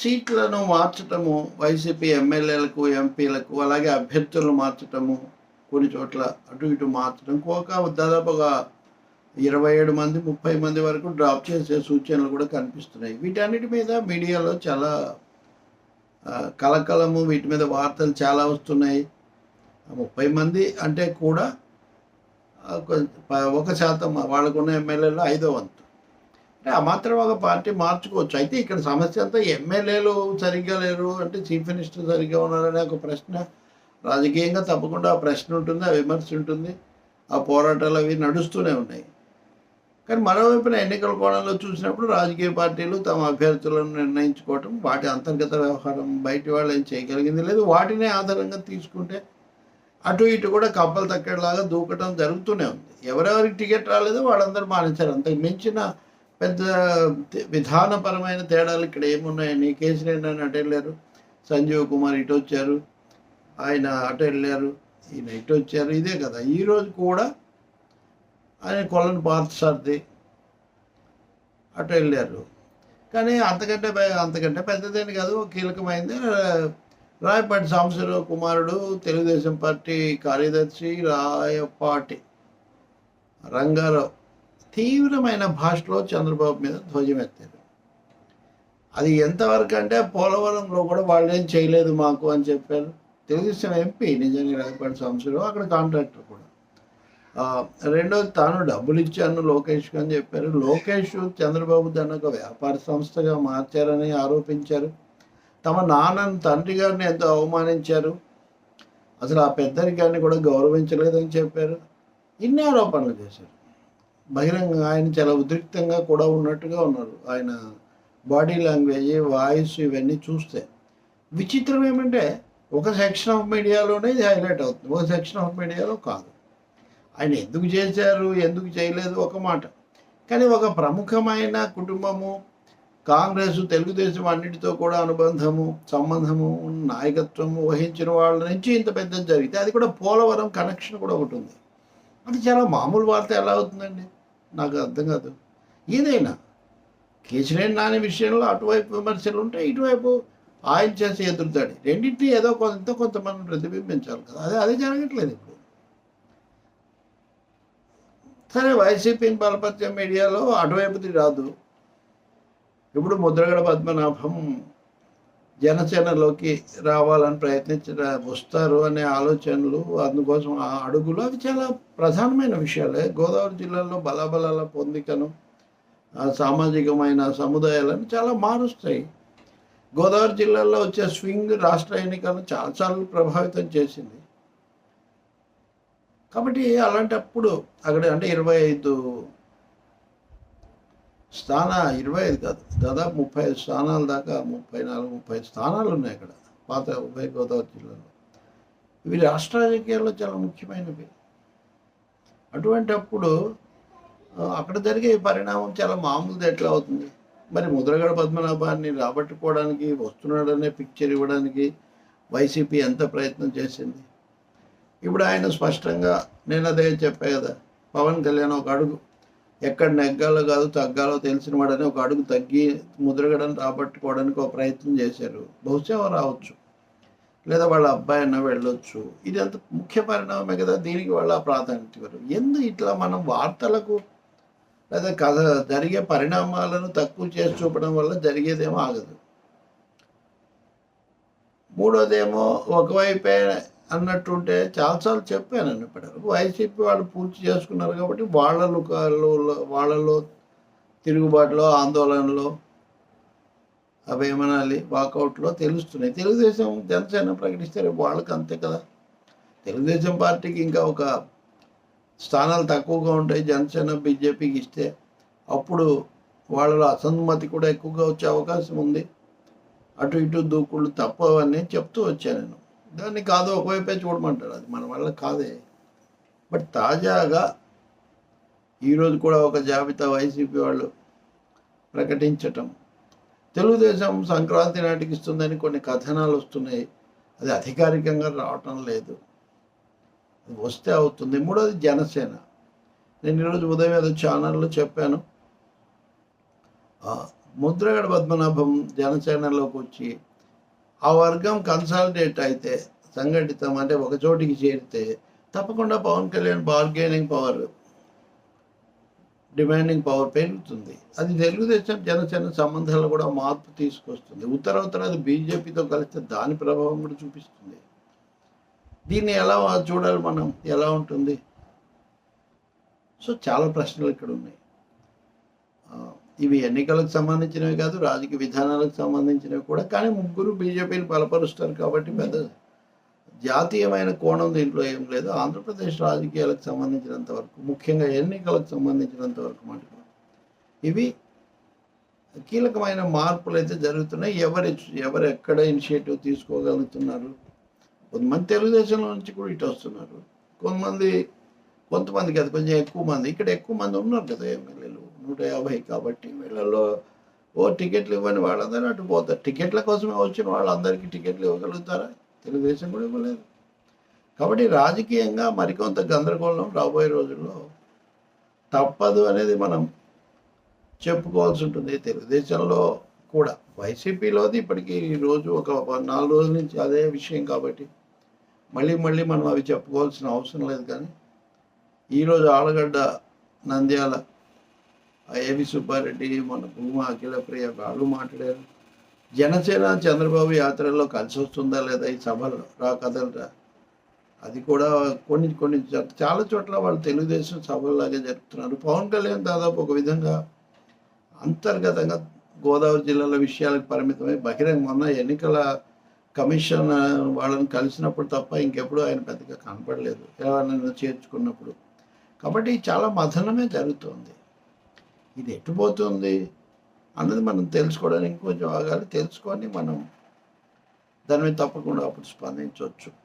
సీట్లను మార్చటము వైసీపీ ఎమ్మెల్యేలకు ఎంపీలకు అలాగే అభ్యర్థులను మార్చటము కొన్ని చోట్ల అటు ఇటు మార్చడం ఒక దాదాపుగా ఇరవై ఏడు మంది ముప్పై మంది వరకు డ్రాప్ చేసే సూచనలు కూడా కనిపిస్తున్నాయి. వీటన్నిటి మీద మీడియాలో చాలా కలకలము వీటి మీద వార్తలు చాలా వస్తున్నాయి. ముప్పై మంది అంటే కూడా ఒక శాతం వాళ్ళకున్న ఎమ్మెల్యేలు ఐదో వంతు. అంటే ఆ మాత్రం ఒక పార్టీ మార్చుకోవచ్చు. అయితే ఇక్కడ సమస్య అంతా ఎమ్మెల్యేలు సరిగ్గా లేరు. అంటే చీఫ్ మినిస్టర్ సరిగ్గా ఉన్నారనే ఒక ప్రశ్న. రాజకీయంగా తప్పకుండా ఆ ప్రశ్న ఉంటుంది ఆ విమర్శ ఉంటుంది. ఆ పోరాటాలు అవి నడుస్తూనే ఉన్నాయి. కానీ మరోవైపున ఎన్నికల కోణంలో చూసినప్పుడు రాజకీయ పార్టీలు తమ అభ్యర్థులను నిర్ణయించుకోవటం వాటి అంతర్గత వ్యవహారం బయటి వాళ్ళు ఏం చేయగలిగింది లేదు. వాటినే ఆధారంగా తీసుకుంటే అటు ఇటు కూడా కప్పలు తక్కడలాగా దూకటం జరుగుతూనే ఉంది. ఎవరెవరికి టికెట్ రాలేదో వాళ్ళందరూ మానేశారు. అంతకు మించిన పెద్ద విధానపరమైన తేడాలు ఇక్కడ ఏమున్నాయని కేసీఆర్ అని అటు వెళ్ళారు. సంజీవ్ కుమార్ ఇటు వచ్చారు. ఆయన అటు వెళ్ళారు. ఈయన ఇటు వచ్చారు. ఇదే కదా. ఈరోజు కూడా ఆయన కొలను పార్థసారథి అటు వెళ్ళారు. కానీ అంతకంటే అంతకంటే పెద్దదేని కాదు. కీలకమైంది. రాయపాటి సాంబశివరావు కుమారుడు తెలుగుదేశం పార్టీ కార్యదర్శి రాయపాటి రంగారావు. తీవ్రమైన భాషలో చంద్రబాబు మీద ధ్వజమెత్తారు అది ఎంతవరకు అంటే పోలవరంలో కూడా వాళ్ళు ఏం చేయలేదు మాకు అని చెప్పారు. తెలుగుదేశం ఎంపీ నిజంగా రాజపాటి సంవత్సరం అక్కడ కాంట్రాక్టర్ కూడా. రెండోది తాను డబ్బులు ఇచ్చాను లోకేష్కి అని చెప్పారు. లోకేష్ చంద్రబాబు దాన్ని ఒక వ్యాపార సంస్థగా మార్చారని ఆరోపించారు. తమ నాన్నను తండ్రి గారిని ఎంతో అవమానించారు. అసలు ఆ పెద్దరికాన్ని కూడా గౌరవించలేదని చెప్పారు. ఇన్ని ఆరోపణలు చేశారు. బహిరంగ ఆయన చాలా ఉద్రిక్తంగా కూడా ఉన్నట్టుగా ఉన్నారు. ఆయన బాడీ లాంగ్వేజ్ వాయిస్ ఇవన్నీ చూస్తే. విచిత్రం ఏమంటే ఒక సెక్షన్ ఆఫ్ మీడియాలోనే ఇది హైలైట్ అవుతుంది. ఒక సెక్షన్ ఆఫ్ మీడియాలో కాదు. ఆయన ఎందుకు చేశారు ఎందుకు చేయలేదు ఒక మాట. కానీ ఒక ప్రముఖమైన కుటుంబము కాంగ్రెస్ తెలుగుదేశం అన్నిటితో కూడా అనుబంధము సంబంధము నాయకత్వము వహించిన వాళ్ళ నుంచి ఇంత పెద్దది జరిగితే అది కూడా పోలవరం కనెక్షన్ కూడా ఒకటి ఉంది. అది చాలా మామూలు వార్త ఎలా అవుతుందండి? నాకు అర్థం కాదు. ఏదైనా కేశినేని నాని విషయంలో అటువైపు విమర్శలు ఉంటే ఇటువైపు ఆయన చేసే ఎదురుదాడి. రెండింటినీ ఏదో కొంత కొంతమంది ప్రతిబింబించాలి కదా. అదే అదే జరగట్లేదు ఇప్పుడు. సరే వైసీపీని బలపరిచే మీడియాలో అటువైపుది రాదు. ఇప్పుడు ముద్రగడ పద్మనాభం జనసేనలోకి రావాలని ప్రయత్నించిన వస్తారు అనే ఆలోచనలు అందుకోసం ఆ అడుగులు అవి చాలా ప్రధానమైన విషయాలే. గోదావరి జిల్లాలో బలాబలాల పొందికను ఆ సామాజికమైన సముదాయాలను చాలా మారుస్తాయి. గోదావరి జిల్లాలో వచ్చే స్వింగ్ రాష్ట్ర ఎన్నికలను చాలాసార్లు ప్రభావితం చేసింది. కాబట్టి అలాంటప్పుడు అక్కడ అంటే ఇరవై ఐదు స్థాన ఇరవై ఐదు కాదు దాదాపు ముప్పై ఐదు స్థానాల దాకా ముప్పై నాలుగు ముప్పై స్థానాలు ఉన్నాయి అక్కడ పాత ఉభయ గోదావరి జిల్లాలో. ఇవి రాష్ట్ర రాజకీయాల్లో చాలా ముఖ్యమైనవి. అటువంటి అప్పుడు అక్కడ జరిగే పరిణామం చాలా మామూలుది ఎట్లా అవుతుంది? మరి ముద్రగడ పద్మనాభాన్ని రాబట్టుకోవడానికి వస్తున్నాడనే పిక్చర్ ఇవ్వడానికి వైసీపీ ఎంత ప్రయత్నం చేసింది? ఇప్పుడు ఆయన స్పష్టంగా నేను అదే చెప్పా కదా పవన్ కళ్యాణ్ ఒక అడుగు ఎక్కడ నెగ్గాలో కాదు తగ్గాలో తెలిసిన వాడని ఒక అడుగు తగ్గి ముద్రగడని రాబట్టుకోవడానికి ఒక ప్రయత్నం చేశారు. బహుశా రావచ్చు. లేదా వాళ్ళ అబ్బాయి అన్న వెళ్ళొచ్చు. ఇది అంత ముఖ్య పరిణామమే కదా దీనికి వాళ్ళ ప్రాధాన్యత ఇవ్వరు. ఎందుకు ఇట్లా మనం వార్తలకు లేదా కథ జరిగే పరిణామాలను తక్కువ చేసి చూపడం వల్ల జరిగేదేమో ఆగదు. మూడోదేమో ఒకవైపే అన్నట్టుంటే చాలాసార్లు చెప్పాను ఇప్పటివరకు వైసీపీ వాళ్ళు పూర్తి చేసుకున్నారు కాబట్టి వాళ్ళ వాళ్ళలో తిరుగుబాటులో ఆందోళనలో అవి ఏమనాలి? వాకౌట్లో తెలుస్తున్నాయి. తెలుగుదేశం జనసేన ప్రకటిస్తే రేపు వాళ్ళకి అంతే కదా? తెలుగుదేశం పార్టీకి ఇంకా ఒక స్థానాలు తక్కువగా ఉంటాయి. జనసేన బీజేపీకి ఇస్తే అప్పుడు వాళ్ళలో అసమ్మతి కూడా ఎక్కువగా వచ్చే అవకాశం ఉంది. అటు ఇటు దూకుళ్ళు తప్పవని చెప్తూ వచ్చాను నేను. దాన్ని కాదు ఒకవైపే చూడమంటారు అది మన వల్ల కాదే. బట్ తాజాగా ఈరోజు కూడా ఒక జాబితా వైసీపీ వాళ్ళు ప్రకటించటం. తెలుగుదేశం సంక్రాంతి నాటికి ఇస్తుందని కొన్ని కథనాలు వస్తున్నాయి. అది అధికారికంగా రావటం లేదు. అది వస్తే అవుతుంది. మూడోది జనసేన. నేను ఈరోజు ఉదయం ఏదో ఛానల్లో చెప్పాను. ముద్రగడ పద్మనాభం జనసేనలోకి వచ్చి ఆ వర్గం కన్సాలిడేట్ అయితే సంఘటితం అంటే ఒక చోటికి చేరితే తప్పకుండా Pawan Kalyan bargaining power demanding power పెరుగుతుంది. అది తెలుగుదేశం జనసేన సంబంధాలు కూడా మార్పు తీసుకొస్తుంది. ఉత్తర ఉత్తర అది బీజేపీతో కలిస్తే దాని ప్రభావం కూడా చూపిస్తుంది. దీన్ని ఎలా చూడాలి మనం? ఎలా ఉంటుంది? సో చాలా ప్రశ్నలు ఇక్కడ ఉన్నాయి. ఇవి ఎన్నికలకు సంబంధించినవి కాదు రాజకీయ విధానాలకు సంబంధించినవి కూడా. కానీ ముగ్గురు బీజేపీని బలపరుస్తారు కాబట్టి పెద్ద జాతీయమైన కోణం దీంట్లో ఏం లేదు. ఆంధ్రప్రదేశ్ రాజకీయాలకు సంబంధించినంత వరకు ముఖ్యంగా ఎన్నికలకు సంబంధించినంత వరకు మటుకు ఇవి కీలకమైన మార్పులు అయితే జరుగుతున్నాయి. ఎవరు ఎవరు ఎక్కడ ఇనిషియేటివ్ తీసుకోగలుగుతున్నారు? కొంతమంది తెలుగుదేశంలో నుంచి కూడా ఇటు వస్తున్నారు. కొంతమంది కొంతమంది కదా కొంచెం ఎక్కువ మంది ఇక్కడ ఎక్కువ మంది ఉన్నారు కదా ఎమ్మెల్యేలు. నూట యాభై కాబట్టి వీళ్ళల్లో ఓ టికెట్లు ఇవ్వని వాళ్ళందరూ అటు పోతారు. టికెట్ల కోసమే వచ్చిన వాళ్ళందరికీ టికెట్లు ఇవ్వగలుగుతారా? తెలుగుదేశం కూడా ఇవ్వలేదు. కాబట్టి రాజకీయంగా మరికొంత గందరగోళం రాబోయే రోజుల్లో తప్పదు అనేది మనం చెప్పుకోవాల్సి ఉంటుంది. తెలుగుదేశంలో కూడా వైసీపీలోది ఇప్పటికీ ఈ రోజు ఒక నాలుగు రోజుల నుంచి అదే విషయం కాబట్టి మళ్ళీ మళ్ళీ మనం అవి చెప్పుకోవాల్సిన అవసరం లేదు కానీ ఈరోజు ఆలగడ్డ నంద్యాల ఏవి సుబ్బారెడ్డి మన భూమా అఖిలప్రియ వాళ్ళు మాట్లాడారు. జనసేన చంద్రబాబు యాత్రలో కలిసి వస్తుందా లేదా ఈ సభలు? రా కదలరా అది కూడా కొన్ని కొన్ని చాలా చోట్ల వాళ్ళు తెలుగుదేశం సభల్లాగే జరుపుతున్నారు. పవన్ కళ్యాణ్ దాదాపు ఒక విధంగా అంతర్గతంగా గోదావరి జిల్లాల విషయాలకు పరిమితమై బహిరంగ మొన్న ఎన్నికల కమిషన్ వాళ్ళని కలిసినప్పుడు తప్ప ఇంకెప్పుడు ఆయన పెద్దగా కనపడలేదు. ఎవరైనా చేర్చుకున్నప్పుడు. కాబట్టి చాలా మథనమే జరుగుతుంది. ఇది ఎటుపోతుంది అన్నది మనం తెలుసుకోవడానికి కొంచెం ఆగాలి. తెలుసుకొని మనం దాని మీద తప్పకుండా అప్పుడు స్పందించవచ్చు.